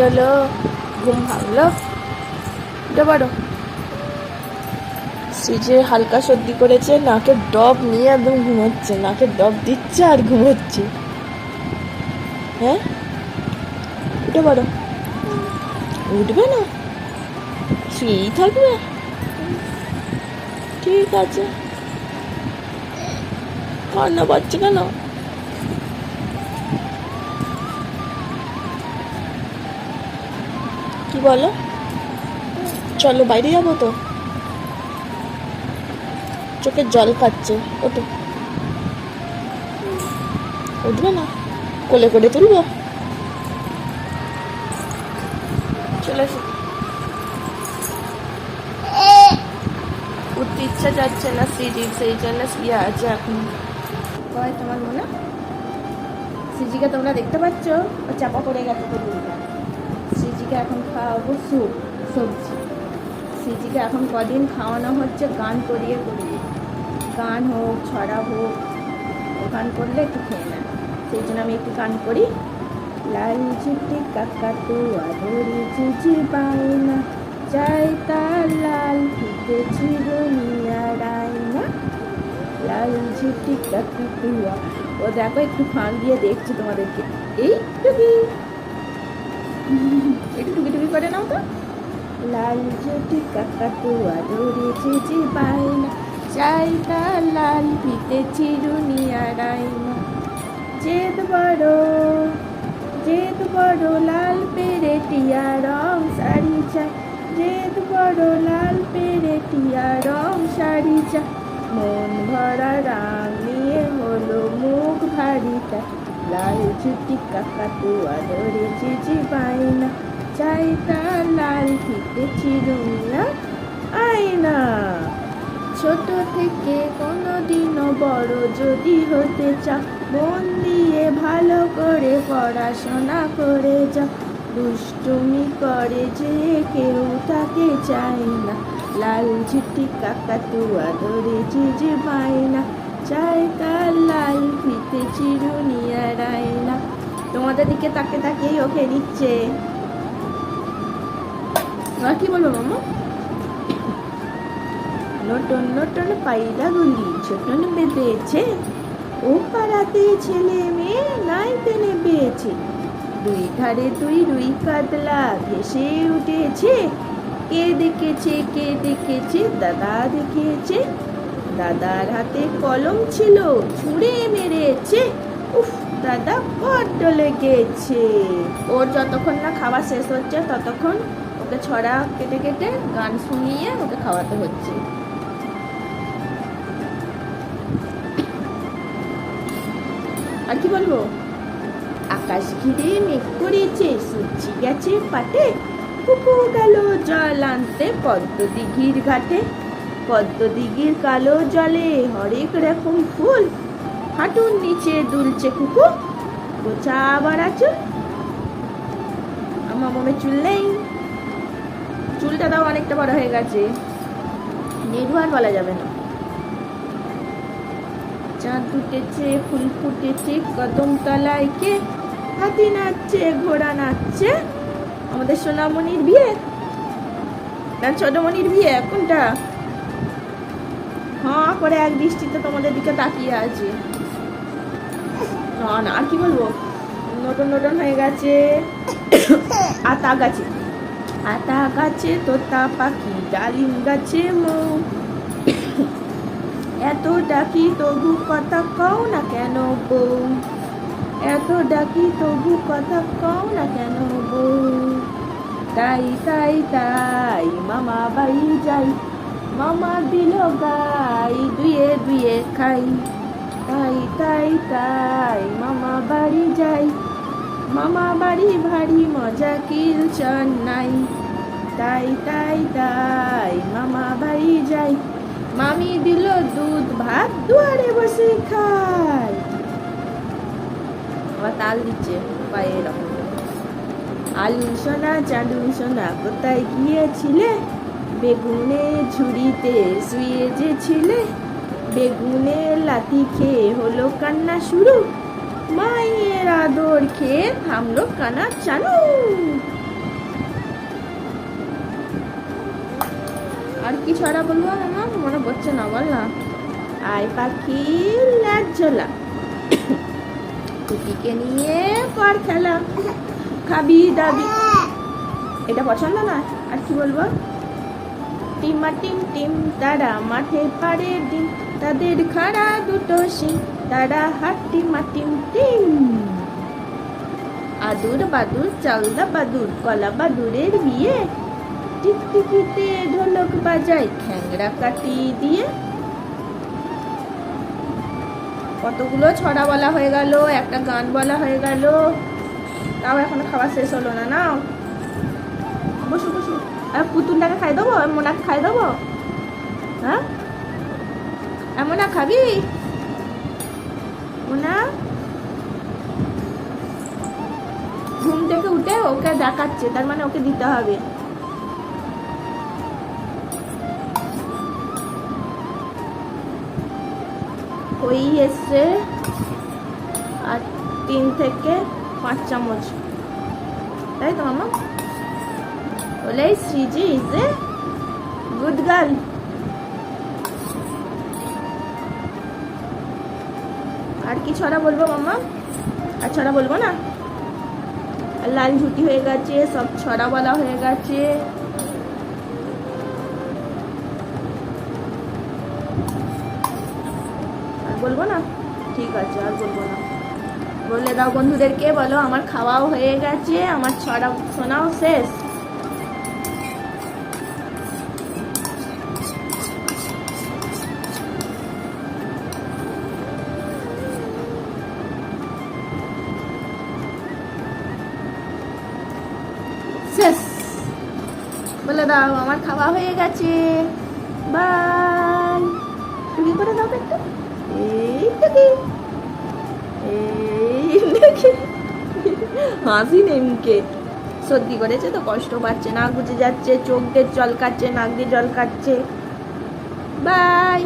হলো, ঘুম ভাঙলো। উঠে পারো যে হালকা সর্দি করেছে, নাকে ডব নিয়ে একদম ঘুমোচ্ছে, নাকে ডব দিচ্ছে আর ঘুমোচ্ছে। হ্যাঁ? উঠে পারো উঠবে না? শুয়েই থাকবে? ঠিক আছে। কান্না পাচ্ছে কেন? কি বলো? চলো বাইরে যাব তো। চোখে জল খাচ্ছে ওটো উঠবে না? কোলে করে তুলবো? চলে উঠতে ইচ্ছা যাচ্ছে না সিজির সেই জন্য শুয়ে আছে এখন। তোমার মনে? সিজিকে তোমরা দেখতে পাচ্ছ? ও চাপা পড়ে গেছে। তো সিজিকে এখন খাওয়াবো স্যুপ, সবজি। সিজিকে এখন কদিন খাওয়ানো হচ্ছে, গান করিয়ে করিয়ে। গান হোক, ছড়া হোক গান করলে একটু খেয়ে নেয় সেই জন্য আমি একটু গান করি। লাল চিঠি কাকা তো আদরি চিঠি পাই না। চাই তার লাল ফিতে চিরুনিয়ার আয়না লাল চিঠি কাকা তুয়া। ও দেখো একটু ফান দিয়ে দেখছি তোমাদেরকে। এই একটু টুকি টুকি করে নাও তো। লাল চিঠি কাকা তুয়া দৌড়ে চিঠি পাই না লাল ফিতে চিরুনিয়ার আয়না জেদ বড় জেদ বড়, লাল পেরে টিয়া রং শাড়ি চাই জেদ বড়, লাল পেরে টিয়া রং শাড়ি চাই মন ভরা রাম নিয়ে হলো মুখ ভারিটা লাল ছুটি কাকা তুয়া ধরে চিচি পাই না চাই তার লাল ফিতে চিরুনিয়া আয়না। ছোট থেকে কোনো কোনোদিনও বড় যদি হতে চাও মন দিয়ে ভালো করে পড়াশোনা করে যা। দুষ্টুমি করে যে কেউ তাকে চায় না। লাল ঝিটি কাকা তুয়া ধরে যে পায় চাই তার লাল ফিতে চিরুনিয়া না তোমাদের দিকে তাকে তাকিয়েই ওকে নিচ্ছে আর কি বলব মামা? নটন নটন পায়রাগুলি ছোটন বেঁধেছে। ও পাড়াতে ছেলে মেয়ে নাইতে নেবেছে দুই ধারে দুই রুই কাতলা ভেসে উঠেছে। কে দেখেছে কে দেখেছে, দাদা দেখেছে। দাদার হাতে কলম ছিল, ছুঁড়ে মেরেছে। উফ, দাদা বড্ড লেগেছে। ওর যতক্ষণ না খাওয়া শেষ হচ্ছে, ততক্ষণ ওকে ছড়া কেটে কেটে গান শুনিয়ে ওকে খাওয়াতে হচ্ছে। আর কি বলব? আকাশ ঘিরে মেঘ করেছে, সূর্যি গেছে পাটে। পুকুর গেল জল আনতে পদ্ম দিঘির ঘাটে। পদ্ম দিঘির কালো জলে হরেক রকম ফুল। হাঁটুর নিচে দুলছে কুকুর। গোছা আবার আচুল আমার মনে চুল নেই। চুলটা তাও অনেকটা বড় হয়ে গেছে। নেড়ু আর বলা যাবে না। চাঁদ উঠেছে, ফুল ফুটেছে, কদম তলায় কে? হাতি নাচছে, ঘোড়া নাচছে। আমাদের সোনামণির বিয়ে। না ছোটমণির বিয়ে, কোনটা? হ্যাঁ করে এক দৃষ্টিতে তোমাদের দিকে তাকিয়ে আছে। না আর কি বলব? নতুন নতুন হয়ে গেছে। আতা গাছে। আতা গাছে তোতা পাখি, ডালিম গাছে মৌ। এত ডাকি তবু কথা কও না কেন বউ এত ডাকি তবু কথা কও না কেন বউ তাই তাই তাই, মামা বাড়ি যাই। মামা দিল গাই দুয়ে দুয়ে খাই তাই তাই তাই মামা বাড়ি যাই মামা বাড়ি ভারী মজা কিল নাই তাই তাই তাই মামা বাড়ি যাই মামি দিল দুধ ভাত দুয়ারে বসে খায় আবার তাল দিচ্ছে পায়ে এরকম আলু সোনা চাঁদু সোনা কোথায় গিয়েছিলে বেগুনে ঝুড়িতে শুয়ে যে ছিলে, বেগুনে লাথি খেয়ে হলো কান্না শুরু। মায়ের আদর খেয়ে থামলো কানা চালু আর কি ছড়া বলব আমার? মনে পড়ছে না, বল না। আয় পাখি ল্যাজ্জলা কুটিকে নিয়ে কর খেলা। খাবি দাবি। এটা পছন্দ না আর কি বলব? টিমা টিম টিম তারা মাঠে পাড়ে ডিম। তাদের খাড়া দুটো সিং তারা হাট্টি মাটিম টিম আদুর বাদুর, চালদা বাদুর, কলা বাদুরের বিয়ে। টিকটিকিতে ঢোলক বাজায় খ্যাংরা কাটি দিয়ে। কতগুলো ছড়া বলা হয়ে গেল, একটা গান বলা হয়ে গেল। তাও এখন খাওয়া শেষ হলো না না বসু বসু। আর পুতুলটাকে খাই দেবো? আর মোনাকে খাই দেবো? হ্যাঁ? এমন খাবি? মোনা ঘুম থেকে উঠে ওকে দেখাচ্ছে, তার মানে ওকে দিতে হবে। ওই এসছে আর তিন থেকে পাঁচ চামচ। তাই তো, মামা? বলে Sreeji is a good girl আর কি ছড়া বলব মামা আর ছড়া বলব না? আর লাল ঝুটি হয়ে গেছে, সব ছড়া বলা হয়ে গেছে। আর বলব না? ঠিক আছে, আর বলব না। বলে দাও বন্ধুদেরকে, বলো আমার খাওয়াও হয়ে গেছে, আমার ছড়া শোনাও শেষ। শেষ বলে দাও, আমার খাওয়া হয়ে গেছে। বাই তুমি করে দাও একটু এই কি এই নাকি হাসি সর্দি করেছে তো, কষ্ট পাচ্ছে, নাক বুঝে যাচ্ছে, চোখ দিয়ে জল কাটছে, নাক দিয়ে জল কাটছে। বাই